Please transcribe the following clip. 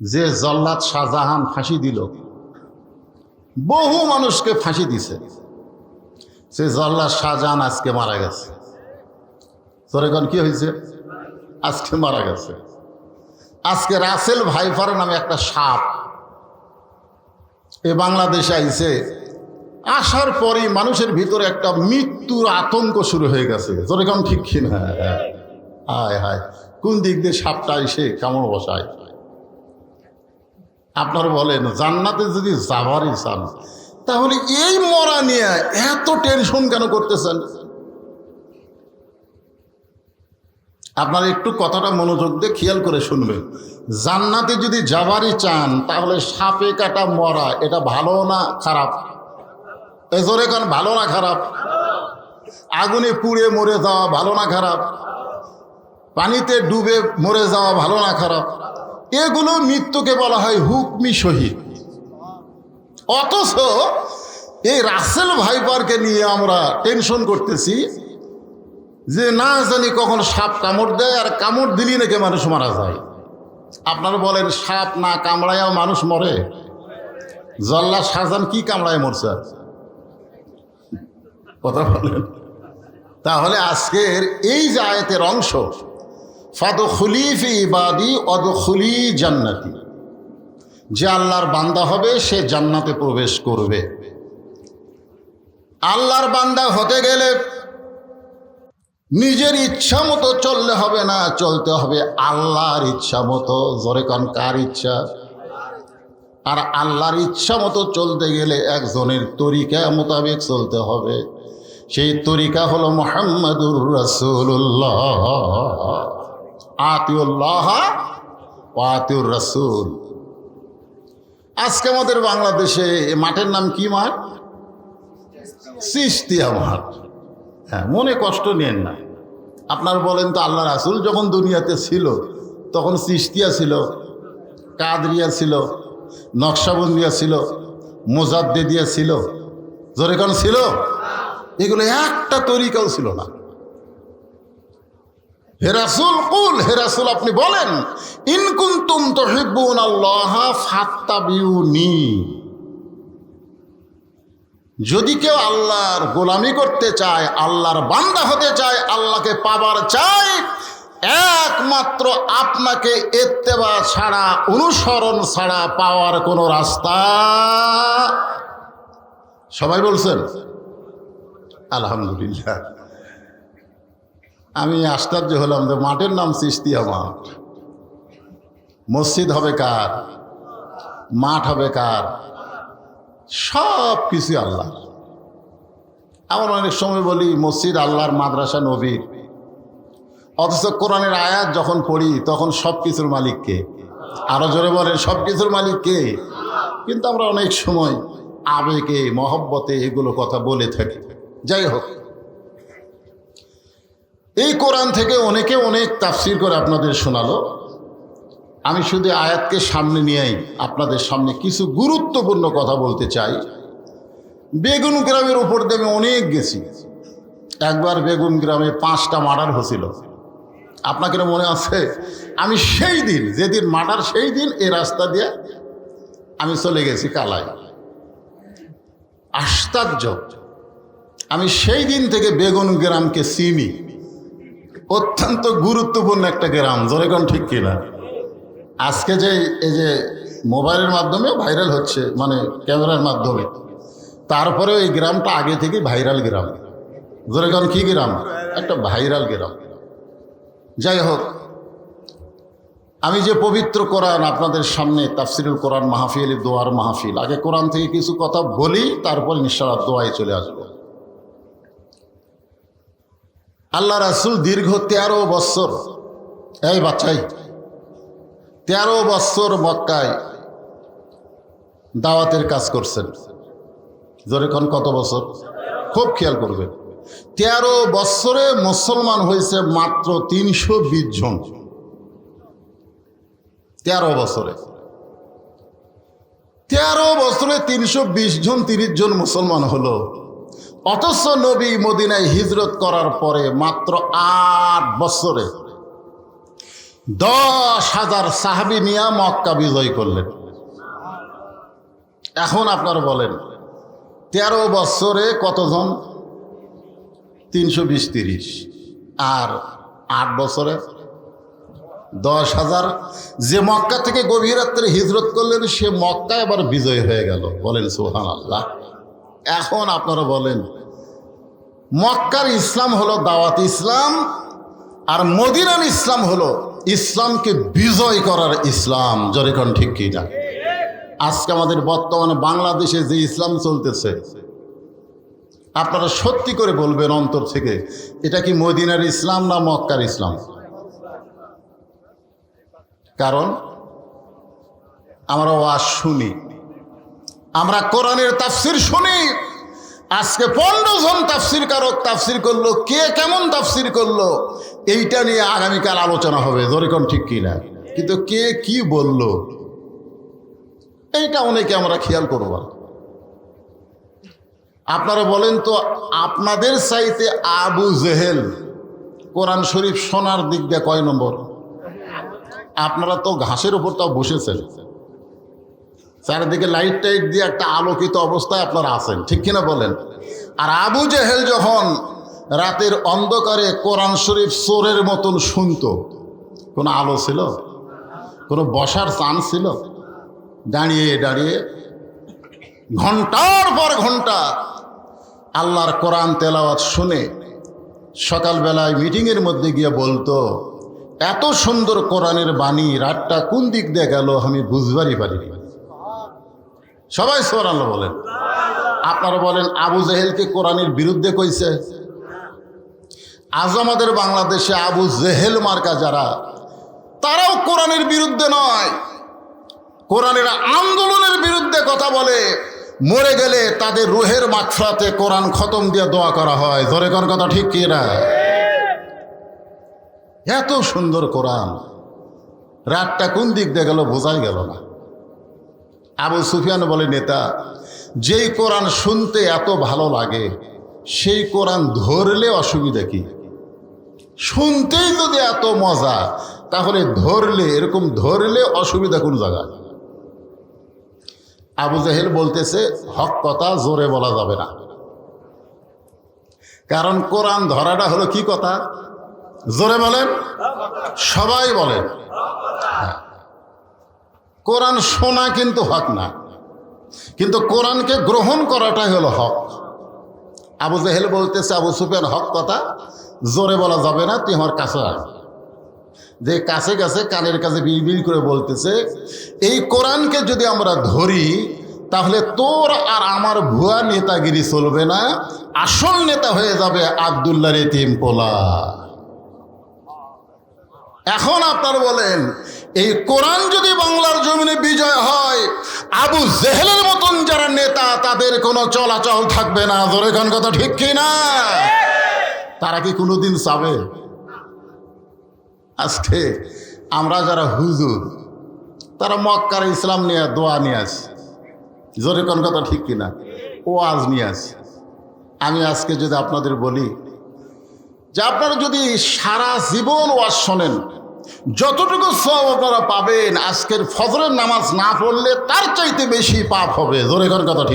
যে জল্লাদ শাহজাহান ফাঁসি দিল, বহু মানুষকে ফাঁসি দিছে। সে জল্লাদ শাহজাহান আজকে মারা গেছে। তোরেখন কি হয়েছে? আজকে মারা গেছে। আজকে রাসেল ভাইফার নামে একটা সাপ। এ বাংলাদেশে আইছে। আসার পরে মানুষের ভিতরে একটা মৃত্যুর আতঙ্ক শুরু হয়ে গেছে। তোরেখন ঠিক কিনা? হায় হায় কোন দিক দিয়ে সাপটা এসে কামড় বসায় আপনারা বলেন, জান্নাতে যদি যাবারই চান তাহলে এই মরা নিয়ে এত টেনশন কেন করতেছেন? আপনারা একটু কথাটা মনোযোগ দিয়ে খেয়াল করে শুনবেন। জান্নাতে যদি যাবারই চান, তাহলে সাপে কাটা মরা, এটা ভালো না খারাপ? এজোরে কান, ভালো না খারাপ? আগুনে পুড়ে মরে যাওয়া ভালো না খারাপ? পানিতে ডুবে মরে যাওয়া ভালো না খারাপ? এগুলো মৃত্যুকে বলা হয় হুকমি শহীদ। অথচ এই রাসেল ভাইপারকে নিয়ে আমরা টেনশন করতেছি যে না জানি কখন সাপ কামড় দেয় আর কামড় দিলি নাকি মানুষ মারা যায়। আপনারা বলেন, সাপ না কামড়ায় মানুষ মরে? জল্লা সাজান কি কামড়ায় মরছে? কথা বলেন। তাহলে আজকের এই যে আয়তের অংশ ফাদ খুলিফি ইবাদি অদ খুলি জান্নাতি। যে আল্লাহর বান্দা হবে, সে জান্নাতে প্রবেশ করবে। আল্লাহর বান্দা হতে গেলে নিজের ইচ্ছা মতো চললে হবে না, চলতে হবে আল্লাহর ইচ্ছা মতো। জোরে কন, কার ইচ্ছা? আর আল্লাহর ইচ্ছা মতো চলতে গেলে একজনের তরিকা মোতাবেক চলতে হবে। সেই তরিকা হলো মোহাম্মদুর রসুল্লাহ আতিউল্লাহ রসুল আজকে আমাদের বাংলাদেশে মাঠের নাম কি মাঠ? সিস্তিয়া মাঠ। হ্যাঁ মনে কষ্ট নেন না। আপনার বলেন তো আল্লাহ রাসুল যখন দুনিয়াতে ছিল, তখন সিস্তিয়া ছিল, কাদরিয়া ছিল, নকশাবন্দিয়া ছিল, মোজাদ্দেদিয়া ছিল। জোরেখন ছিল? এগুলো একটা তরিকাও ছিল না। হেরাসুল কুল হেরাসুল আপনি বলেন ইনকুন্তুম তো হিব্বুন আল্লাহ ফাত্তাবিউনি। যদি কেউ আল্লাহর গোলামি করতে চায়, আল্লাহর বান্দা হতে চায়, আল্লাহকে পাবার চায় একমাত্র আপনাকে এত্তেবা ছাড়া, অনুসরণ ছাড়া পাওয়ার কোনো রাস্তা সবাই বলছেন, আলহামদুলিল্লাহ। আমি আশ্চর্য হলাম যে মাঠের নাম সৃষ্টিয়া মাঠ। মসজিদ হবে কার? মাঠ হবে কার? সব কিছু আল্লাহ। আমার অনেক সময় বলি, মসজিদ আল্লাহর মাদ্রাসা নবীর। অথচ কোরআনের আয়াত যখন পড়ি, তখন সব কিছুর মালিককে আরও জোরে বলেন সব কিছুর মালিককে কিন্তু আমরা অনেক সময় আবেগে, মহব্বতে এগুলো কথা বলে থাকি। যাই হোক এই কোরআন থেকে অনেকে অনেক তাফসির করে আপনাদের শোনালো। আমি শুধু আয়াতকে সামনে নিয়েই আপনাদের সামনে কিছু গুরুত্বপূর্ণ কথা বলতে চাই। বেগুন গ্রামের উপর দিয়ে আমি অনেক গেছি। একবার বেগুন গ্রামে পাঁচটা মার্ডার হয়েছিল। আপনাকে মনে আছে? আমি সেই দিন, যেদিন মার্ডার, সেই দিন এই রাস্তা দিয়ে আমি চলে গেছি কালায় আশ্চর্য। আমি সেই দিন থেকে বেগুন গ্রামকে চিনি। অত্যন্ত গুরুত্বপূর্ণ একটা গ্রাম জোরেগন ঠিক কিনা? আজকে যে এই যে মোবাইলের মাধ্যমে ভাইরাল হচ্ছে মানে ক্যামেরার মাধ্যমে তারপরে এই গ্রামটা আগে থেকে ভাইরাল গ্রাম। জোরেগন কি গ্রাম? একটা ভাইরাল গ্রাম। যাই হোক, আমি যে পবিত্র কোরআন আপনাদের সামনে তাফসিরুল কোরআন মাহফিল, দোয়ার মাহফিল, আগে কোরআন থেকে কিছু কথা বলি, তারপর ইনশাআল্লাহ দোয়ায় চলে আসব। আল্লাহ রাসুল দীর্ঘ তেরো বৎসর এই বাচ্চাই, তেরো বৎসর মক্কায় দাওয়াতের কাজ করছেন। জোরেখন কত বছর? খুব খেয়াল করবেন। তেরো বৎসরে মুসলমান হয়েছে মাত্র তিনশো বিশ জন। তেরো বছরে। তেরো বছরে তিনশো বিশ জন, তিরিশ জন মুসলমান হলো। অথচ নবী মদিনায় হিজরত করার পরে মাত্র আট বছরে দশ হাজার সাহাবি নিয়ে মক্কা বিজয় করলেন। এখন আপনারা বলেন, তেরো বছরে কতজন? তিনশো বিশ তিরিশ। আর আট বছরে দশ হাজার। যে মক্কা থেকে গভীর রাত্রে হিজরত করলেন, সে মক্কা এবার বিজয় হয়ে গেল। বলেন সোহান আল্লাহ এখন আপনারা বলেন, মক্কার ইসলাম হলো দাওয়াত ইসলাম আর মদিনার ইসলাম হলো ইসলামকে বিজয় করার ইসলাম। জরেখন ঠিক কিনা আজকে আমাদের বর্তমানে বাংলাদেশে যে ইসলাম চলতেছে, আপনারা সত্যি করে বলবেন অন্তর থেকে, এটা কি মদিনার ইসলাম না মক্কার ইসলাম? কারণ, আমরা ওয়াজ শুনি। আমরা কোরআনের তাফসির শুনি। আজকে পনেরো জন তাফসির কারক তাফসির করল, কে কেমন তাফসির করল, এইটা নিয়ে আগামীকাল আলোচনা হবে জরিকন ঠিক কিনা? কিন্তু কে কি বলল, এইটা অনেকে আমরা খেয়াল করব আপনারা বলেন তো, আপনাদের চাইতে আবু জেহেল কোরআন শরীফ সোনার দিক দিয়ে কয় নম্বর? আপনারা তো ঘাসের উপর তাও বসেছেন। চারিদিকে লাইট টাইট দিয়ে একটা আলোকিত অবস্থায় আপনারা আছেন। ঠিক কিনা বলেন? আর আবু জেহেল যখন রাতের অন্ধকারে কোরআন শরীফ চোরের মতন শুনতো, কোনো আলো ছিল? কোনো বসার চান্স ছিল? দাঁড়িয়ে দাঁড়িয়ে ঘণ্টার পর ঘণ্টা আল্লাহর কোরআন তেলাওয়াত শুনে সকালবেলায় মিটিংয়ের মধ্যে গিয়ে বলতো, এত সুন্দর কোরআনের বাণী রাতটা কোন দিক দিয়ে গেল আমি বুঝবারই পারিনি। সবাই সোরাল বলেন। আপনারা বলেন, আবু জেহেলকে কোরআনের বিরুদ্ধে কইছে? আজ আমাদের বাংলাদেশে আবু জেহেল মার্কা যারা, তারাও কোরআনের বিরুদ্ধে নয়। কোরআনের আন্দোলনের বিরুদ্ধে কথা বলে, মরে গেলে তাদের রুহের মাকফরাতে কোরআন খতম দিয়ে দোয়া করা হয়। ধরে কোন কথা ঠিক কি না? এত সুন্দর কোরআন। রাতটা কোন দিক দিয়ে গেল বোঝাই গেল না। আবু সুফিয়ান বলে, নেতা, যেই কোরআন শুনতে এত ভালো লাগে, সেই কোরআন ধরলে অসুবিধা কি? শুনতেই যদি এত মজা, তাহলে ধরলে, এরকম ধরলে অসুবিধা কোন জায়গায় আবু জাহেল বলতেছে, হক কথা জোরে বলা যাবে না। কারণ কোরআন ধরাটা হলো কি কথা? জোরে বলেন। সবাই বলেন। কোরআন শোনা কিন্তু হক না। কিন্তু কোরআনকে গ্রহণ করাটাই হলো হক। আবু জেহেল বলতেছে, আবু সুফিয়ান, হক কথা? জোরে বলা যাবে না, তুই আমার কাছে আয়। যে কাছে কাছে কানের কাছে বিড়বিড় করে বলতেছে, এই কোরআনকে যদি আমরা ধরি, তাহলে তোর আর আমার ভুয়া নেতাগিরি চলবে না, আসল নেতা হয়ে যাবে আবদুল্লাহ রেতিম পোলা এখন আপনার বলেন এই কোরআন যদি বাংলার জমিনে বিজয় হয়, আবু জেহেলের মতন যারা নেতা, তাদের কোনো চলাচল থাকবে না। ধরে কোন কথা ঠিক কি না? তারা কি কোনোদিন চাবে? আজকে আমরা যারা হুজুর, তারা মক্কার ইসলাম নিয়ে দোয়া নিয়ে আসি। জোরে কোন কথা ঠিক কিনা ও আজ নিয়ে আসি। আমি আজকে যদি আপনাদের বলি যে আপনারা যদি সারা জীবন ওয়াজ শোনেন যতটুকু সব আপনারা পাবেন, আজকের ফজরের নামাজ না পড়লে তার চাইতে বেশি পাপ হবে। জোরে কথা ঠিক